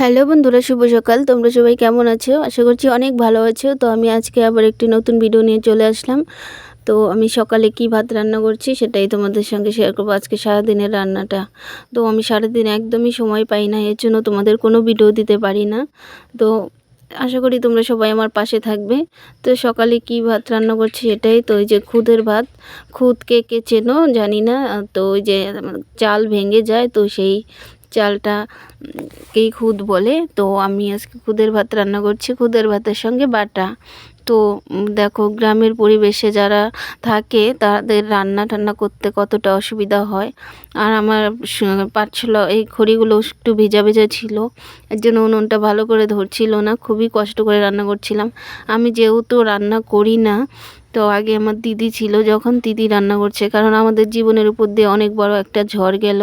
Hello বন্ধুরা, শুভ সকাল। তোমরা সবাই কেমন আছো? আশা করছি অনেক ভালো আছো। তো আমি আজকে আবার একটি নতুন ভিডিও নিয়ে চলে আসলাম। তো আমি সকালে কি ভাত রান্না করছি সেটাই তোমাদের সঙ্গে শেয়ার করব। আজকে সারাদিনের রান্নাটা। তো আমি সারাদিন একদমই সময় পাই না, এর জন্য তোমাদের কোনো ভিডিও দিতে পারি না। তো আশা করি তোমরা সবাই আমার পাশে থাকবে। তো সকালে কি ভাত রান্না করছি এটাই তো ওই যে খুদের ভাত। খুদ কে কে চেনো জানি না। তো ওই যে চাল ভেঙে যায়, তো সেই চালটা কেই খুদ বলে, তো আমি আজকে খুদের ভাত রান্না করছি। খুদের ভাতের সঙ্গে বাটা। তো দেখো, গ্রামের পরিবেশে যারা থাকে, তাদের রান্না টান্না করতে কতটা অসুবিধা হয়। আর আমার পাচ্ছিল এই খড়িগুলো একটু ভেজা ভেজা ছিল। এর জন্য উনুনটা ভালো করে ধরছিল না। খুবই কষ্ট করে রান্না করছিলাম। আমি যেহেতু রান্না করি না তো আগে আমার দিদি ছিল, যখন দিদি রান্না করছে, কারণ আমাদের জীবনের উপর দিয়ে অনেক বড় একটা ঝড় গেল।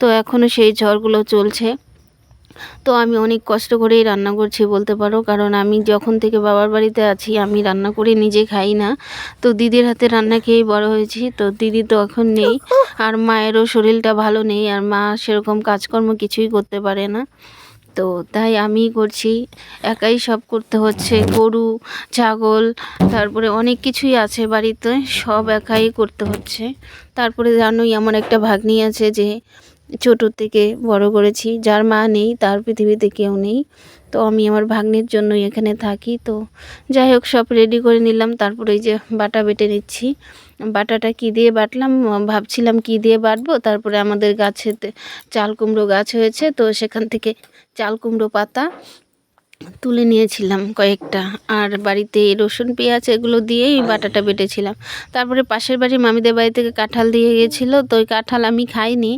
তো এখনও সেই ঝড়গুলো চলছে। তো আমি অনেক কষ্ট করেই রান্না করছি বলতে পারো, কারণ আমি যখন থেকে বাবার বাড়িতে আছি, আমি রান্না করে নিজে খাই না। তো দিদির হাতে রান্না খেয়েই বড় হয়েছি, তো দিদি তো এখন নেই। আর মায়েরও শরীরটা ভালো নেই, আর মা সেরকম কাজকর্ম কিছুই করতে পারে না। তো তাই আমি করছি। একাই সব করতে হচ্ছে, গরু, ছাগল, তারপরে অনেক কিছুই আছে বাড়িতে, সব একাই করতে হচ্ছে। তারপরে জানোই আমার একটা ভাগ্নি আছে যে ছোটোর থেকে বড় করেছি, যার মা নেই, তার পৃথিবীতে কেউ নেই। তো আমি আমার ভাগ্নির জন্যই এখানে থাকি। তো যাই হোক, সব রেডি করে নিলাম। তারপরে যে বাটা বেটে নিচ্ছি। বাটাটা কি দিয়ে বাটলাম? ভাবছিলাম কি দিয়ে বাটবো? তারপরে আমাদের গাছেতে চাল কুমড়ো গাছ হয়েছে, তো সেখান থেকে চাল কুমড়ো পাতা তুলে নিয়েছিলাম কয়েকটা। আর বাড়িতে রসুন, পেঁয়াজ এগুলো দিয়েই বাটাটা বেটেছিলাম। তারপরে পাশের বাড়ির মামিদের বাড়ি থেকে কাঁঠাল দিয়ে গেছিল, তো ওই কাঁঠাল আমি খাইনি।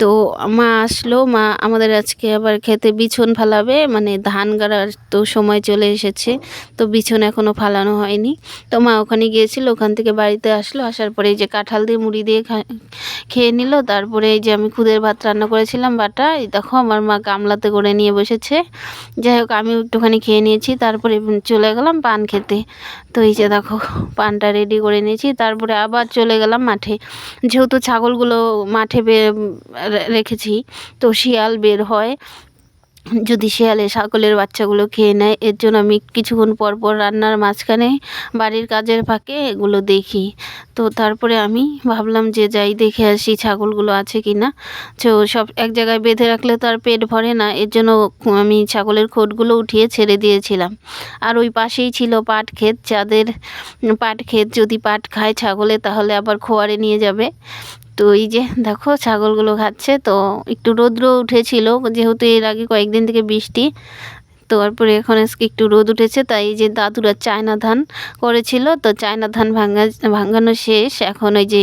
তো মা আসলো, মা আমাদের আজকে আবার খেতে বিছন ফালাবে মানে ধান গাড়ার তো সময় চলে এসেছে, তো বিছন এখনও ফালানো হয়নি। তো মা ওখানে গিয়েছিল, ওখান থেকে বাড়িতে আসলো, আসার পরে এই যে কাঁঠাল দিয়ে মুড়ি দিয়ে খেয়ে নিল, তারপরে এই যে আমি খুদের ভাত রান্না করেছিলাম বাটা, এই দেখো আমার মা গামলাতে করে নিয়ে বসেছে। যাই হোক আমি একটুখানি খেয়ে নিয়েছি, তারপরে চলে গেলাম পান খেতে। তো এই যে দেখো, পানটা রেডি করে নিয়েছি, তারপরে আবার চলে গেলাম মাঠে। যেহেতু ছাগলগুলো মাঠে রেখেছি। তো শিয়াল বের হয়। যদি শিয়ালে ছাগলের বাচ্চাগুলো খেয়ে নেয়, এর জন্য আমি কিছুক্ষণ পর পর রান্নার মাঝখানে বাড়ির কাজের ফাঁকে এগুলো দেখি। তো তারপরে আমি ভাবলাম যে যাই দেখে আসি ছাগলগুলো আছে কি না তো সব এক জায়গায় বেঁধে রাখলে তো আর পেট ভরে না, এর জন্য আমি ছাগলের খোটগুলো উঠিয়ে ছেড়ে দিয়েছিলাম। আর ওই পাশেই ছিল পাট ক্ষেত। যাদের পাট ক্ষেত যদি পাট খায় ছাগলে, তাহলে আবার খোয়ারে নিয়ে যাবে। তো এই যে দেখো, ছাগলগুলো খাচ্ছে। তো একটু রৌদ্র উঠেছিল, যেহেতু এর আগে কয়েকদিন থেকে বৃষ্টি। তারপরে এখন আজকে একটু রোদ উঠেছে, তাই যে দাদুরা চায়না ধান করেছিল, তো চায়না ধান ভাঙা ভাঙানো শেষ, এখন ওই যে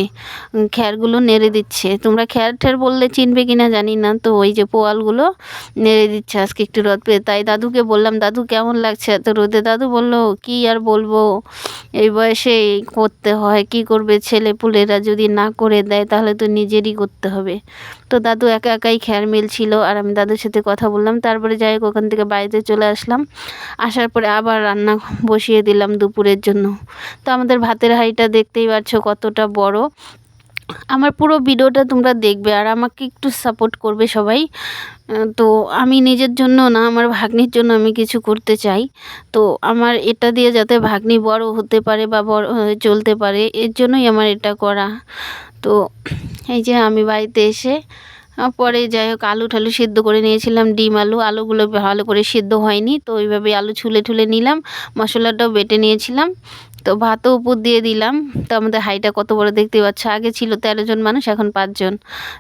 খ্যারগুলো নেড়ে দিচ্ছে। তোমরা খ্যার ঠ্যার বললে চিনবে কি না জানি না, তো ওই যে পোয়ালগুলো নেড়ে দিচ্ছে আজকে একটু রোদ পেয়ে। তাই দাদুকে বললাম, দাদু, কেমন লাগছে এত রোদে? দাদু বলল, কি আর বলব, এই বয়সে করতে হয়, কি করবে ছেলে পুলেরা যদি না করে দেয়, তাহলে তো নিজেরই করতে হবে। তো দাদু একা একাই খ্যার মিলছিল, আর আমি দাদুর সাথে কথা বললাম। তারপরে যাই হোক, ওখান থেকে বাড়িতে চলে আসলাম। আসার পরে আবার রান্না বসিয়ে দিলাম দুপুরের জন্য। তো আমাদের ভাতের হাঁড়িটা দেখতেই পাচ্ছ কতটা বড়। আমার পুরো ভিডিওটা তোমরা দেখবে আর আমাকে একটু সাপোর্ট করবে সবাই। তো আমি নিজের জন্য না, আমার ভাগ্নির জন্য আমি কিছু করতে চাই। তো আমার এটা দিয়ে যাতে ভাগ্নি বড় হতে পারে বা বড় চলতে পারে, এর জন্যই আমার এটা করা। তো এই যে আমি বাড়িতে এসে পরে যাই হোক, আলু ঠালু সিদ্ধ করে নিয়েছিলাম, ডিম, আলু। আলুগুলো ভালো করে সিদ্ধ হয়নি, তো ওইভাবে আলু ছুলে ঠুলে নিলাম, মশলাটাও বেটে নিয়েছিলাম। তো ভাতও উপর দিয়ে দিলাম। তো আমাদের হাইটা কত বড় দেখতে পাচ্ছ? আগে ছিল তেরো জন মানুষ, এখন পাঁচজন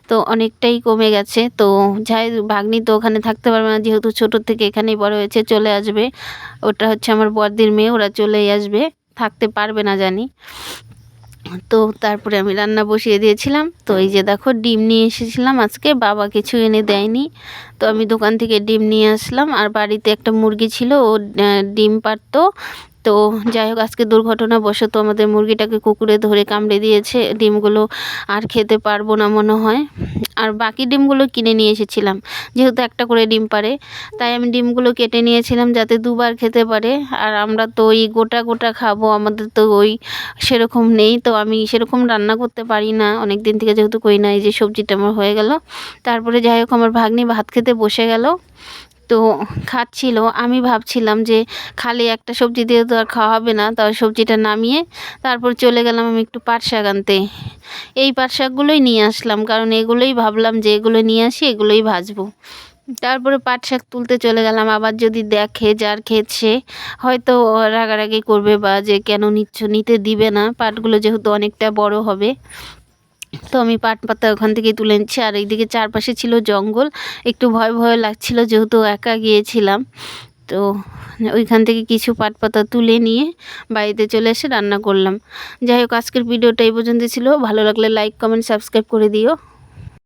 তো অনেকটাই কমে গেছে। তো যাই ভাগ্নি তো ওখানে থাকতে পারবে না, যেহেতু ছোটোর থেকে এখানেই বড় হয়েছে, চলে আসবে। ওটা হচ্ছে আমার বর্দির মেয়ে, ওরা চলেই আসবে। থাকতে পারবে না জানি। তো তারপরে আমি রান্না বসিয়ে দিয়েছিলাম। তো এই যে দেখো, ডিম নিয়ে এসেছিলাম আজকে, বাবা কিছু এনে দেয়নি। তো আমি দোকান থেকে ডিম নিয়ে আসলাম। আর বাড়িতে একটা মুরগি ছিল, ও ডিম পারতো তো যাই হোক, আজকে দুর্ঘটনা দুর্ঘটনাবশত আমাদের মুরগিটাকে কুকুরে ধরে কামড়ে দিয়েছে। ডিমগুলো আর খেতে পারব না মনে হয়। আর বাকি ডিমগুলো কিনে নিয়ে এসেছিলাম। যেহেতু একটা করে ডিম পারে, তাই আমি ডিমগুলো কেটে নিয়েছিলাম যাতে দুবার খেতে পারে। আর আমরা তো ওই গোটা গোটা খাব, আমাদের তো ওই সেরকম নেই। তো আমি সেরকম রান্না করতে পারি না। অনেক দিন থেকে যেহেতু করি না, এই যে সবজিটা আমার হয়ে গেল। তারপরে যাই হোক, আমার ভাগ্নি ভাত খেতে বসে গেল। তো খাচ্ছিল। আমি ভাবছিলাম যে খালি একটা সবজি দিয়ে তো আর খাওয়া হবে না, তাও সবজিটা নামিয়ে তারপর চলে গেলাম আমি একটু পাট শাক আনতে। এই পাট শাকগুলোই নিয়ে আসলাম, কারণ এগুলোই ভাবলাম যে এগুলো নিয়ে আসি, এগুলোই ভাজবো। তারপরে পাট শাক তুলতে চলে গেলাম, আবার যদি দেখে যার খেয়েছে, হয়তো রাগারাগি করবে বা যে কেন নিচ্ছ, নিতে দিবে না, পাটগুলো যেহেতু অনেকটা বড় হবে। তো আমি পাট পাতা ওখান থেকে তুলে নিচ্ছি। আর এইদিকে চারপাশে ছিল জঙ্গল। একটু ভয় ভয় লাগছিল যেহেতু একা গিয়েছিলাম। তো ওইখান থেকে কিছু পাট পাতা তুলে নিয়ে বাড়িতে চলে এসে রান্না করলাম। যাই হোক, আজকের ভিডিওটা এই পর্যন্ত ছিল। ভালো লাগলে লাইক কমেন্ট সাবস্ক্রাইব করে দিও।